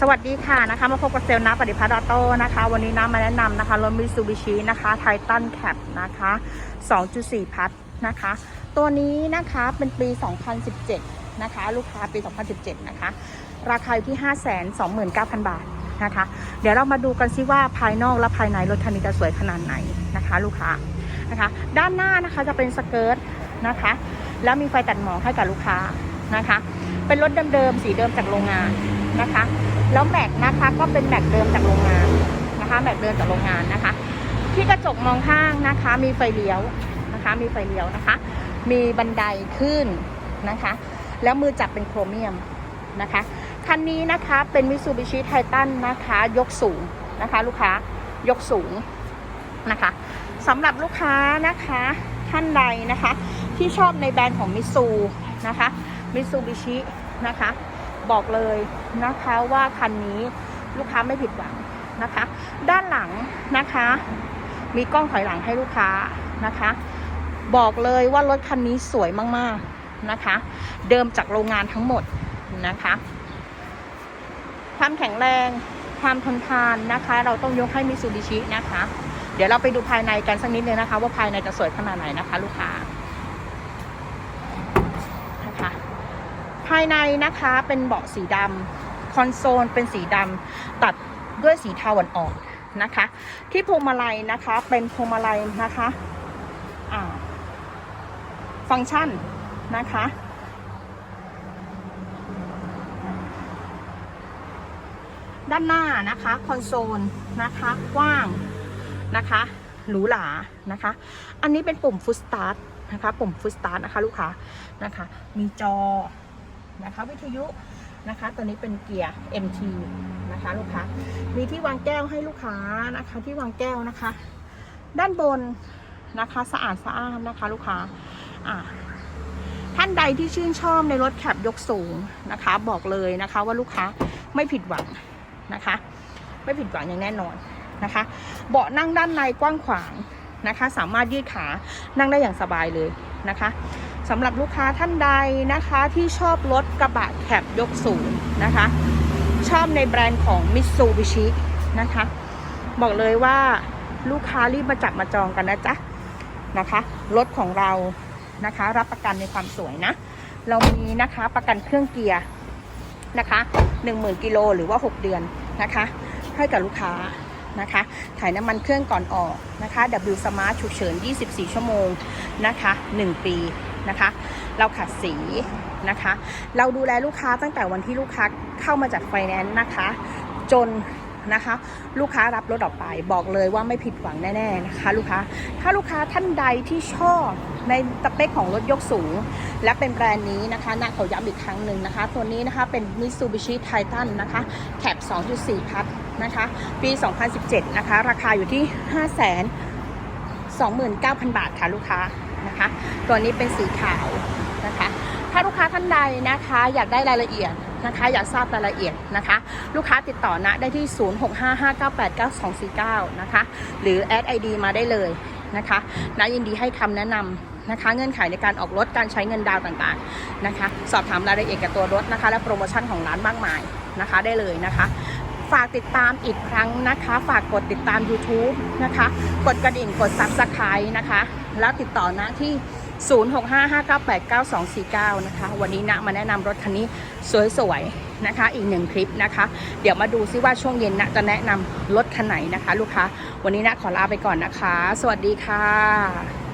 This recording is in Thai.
สวัสดีค่ะนะคะมาพบกับเซลล์น้ำปฏิพัฒน์ออโต้นะคะ วันนี้น้ำมาแนะนำนะคะรถมิ t ซูบิชินะคะไททันแคปนะคะ 2.4 พัทนะคะ ตัวนี้นะคะเป็นปี 2017 นะคะ ลูกค้าปี 2017 นะคะ ราคาอยู่ที่ 529,000 บาทนะคะ เดี๋ยวเรามาดูกันซิว่าภายนอกและภายในรถคันนี้จะสวยขนาดไหนนะคะ ลูกค้านะคะ ด้านหน้านะคะจะเป็นสเกิร์ตนะคะ แล้วมีไฟตัดหมอกให้กับลูกค้านะคะ เป็นรถเดิมๆสีเดิมจากโรงงานนะคะ แล้วแม็กนะคะก็เป็นแม็กเดิมจากโรงงานนะคะแม็กเดิมจากโรงงานนะคะ ที่กระจกมองข้างนะคะ มีไฟเลี้ยวนะคะ มีไฟเลี้ยวนะคะ มีบันไดขึ้นนะคะ แล้วมือจับเป็นโครเมียมนะคะคันนี้นะคะเป็นมิ t ซูบิชิไททันนะคะยกสูงนะคะ ลูกค้ายกสูงนะคะสำหรับลูกค้านะคะท่านใดนะคะ ที่ชอบในแบรนด์ของมิซูนะคะมิ t ซูบิชินะคะ บอกเลยนะคะว่าคันนี้ลูกค้าไม่ผิดหวังนะคะ ด้านหลังนะคะ มีกล้องถอยหลังให้ลูกค้านะคะ บอกเลยว่ารถคันนี้สวยมากๆนะคะ เดิมจากโรงงานทั้งหมดนะคะความแข็งแรงความทนทานนะคะ เราต้องยกให้มิซูบิชินะคะ เดี๋ยวเราไปดูภายในกันสักนิดนึงนะคะ ว่าภายในจะสวยขนาดไหนนะคะ ลูกค้านะคะ ภายในนะคะเป็นเบาะสีดำคอนโซลเป็นสีดำตัดด้วยสีเทาอ่อนๆนะคะ ที่พวงมาลัยนะคะเป็นพวงมาลัยนะคะฟังก์ชันนะคะด้านหน้านะคะคอนโซลนะคะกว้างนะคะหรูหรานะคะ อันนี้เป็นปุ่มฟุตสตาร์ทนะคะ ปุ่มฟุตสตาร์ทนะคะลูกค้านะคะ มีจอ นะคะ วิทยุนะคะ ตัวนี้เป็นเกียร์ MT นะคะลูกค้า มีที่วางแก้วให้ลูกค้านะคะ ที่วางแก้วนะคะ ด้านบนนะคะสะอาดสะอ้านนะคะลูกค้าอ่าท่านใดที่ชื่นชอบในรถแคปยกสูงนะคะ บอกเลยนะคะว่าลูกค้าไม่ผิดหวังนะคะ ไม่ผิดหวังอย่างแน่นอนนะคะ เบาะนั่งด้านในกว้างขวางนะคะ สามารถยืดขานั่งได้อย่างสบายเลยนะคะ สำหรับลูกค้าท่านใดนะคะที่ชอบรถกระบะแคบยกสูงนะคะ ชอบในแบรนด์ของ Mitsubishi นะคะ บอกเลยว่าลูกค้ารีบมาจับมาจองกันนะจ๊ะนะคะรถของเรานะคะ รับประกันในความสวยนะ เรามีนะคะประกันเครื่องเกียร์นะคะ10,000กิโลหรือว่า 6 เดือนนะคะ ให้กับลูกค้านะคะถ่ายน้ำมันเครื่องก่อนออกนะคะ W Smart ฉุกเฉิน 24 ชั่วโมงนะคะ 1 ปี นะคะ เราขัดสีนะคะ เราดูแลลูกค้าตั้งแต่วันที่ลูกค้าเข้ามาจัดไฟแนนซ์นะคะ จนนะคะ ลูกค้ารับรถออกไปบอกเลยว่าไม่ผิดหวังแน่ๆนะคะ ลูกค้าถ้าลูกค้าท่านใดที่ชอบในสเปคของรถยกสูง และเป็นแบรนด์นี้นะคะนะขอย้ำอีกครั้งหนึ่งนะคะ ตัวนี้นะคะเป็น Mitsubishi Titan นะคะแคป2.4 พัทนะคะ ปี 2017 นะคะ ราคาอยู่ที่ 5 29,000 บาทค่ะลูกค้า นะคะ ตัวนี้เป็นสีขาวนะคะ ถ้าลูกค้าท่านใดนะคะอยากได้รายละเอียดนะคะอยากทราบรายละเอียดนะคะ ลูกค้าติดต่อนะได้ที่ 0655989249 นะคะ หรือแอดไอดีมาได้เลยนะคะนะยินดีให้คำแนะนำนะคะ เงื่อนไขในการออกรถการใช้เงินดาวน์ต่างๆนะคะ สอบถามรายละเอียดกับตัวรถนะคะ และโปรโมชั่นของร้านมากมายนะคะได้เลยนะคะฝากติดตามอีกครั้งนะคะ ฝากกดติดตาม YouTube นะคะ กดกระดิ่ง กด Subscribe นะคะ แล้วติดต่อนะที่ 0655989249 นะคะ วันนี้นะมาแนะนำรถคันนี้สวยๆนะคะ อีกหนึ่งคลิปนะคะ เดี๋ยวมาดูซิว่าช่วงเย็นนะจะแนะนำรถคันไหนนะคะ ลูกค้า วันนี้นะขอลาไปก่อนนะคะ สวัสดีค่ะ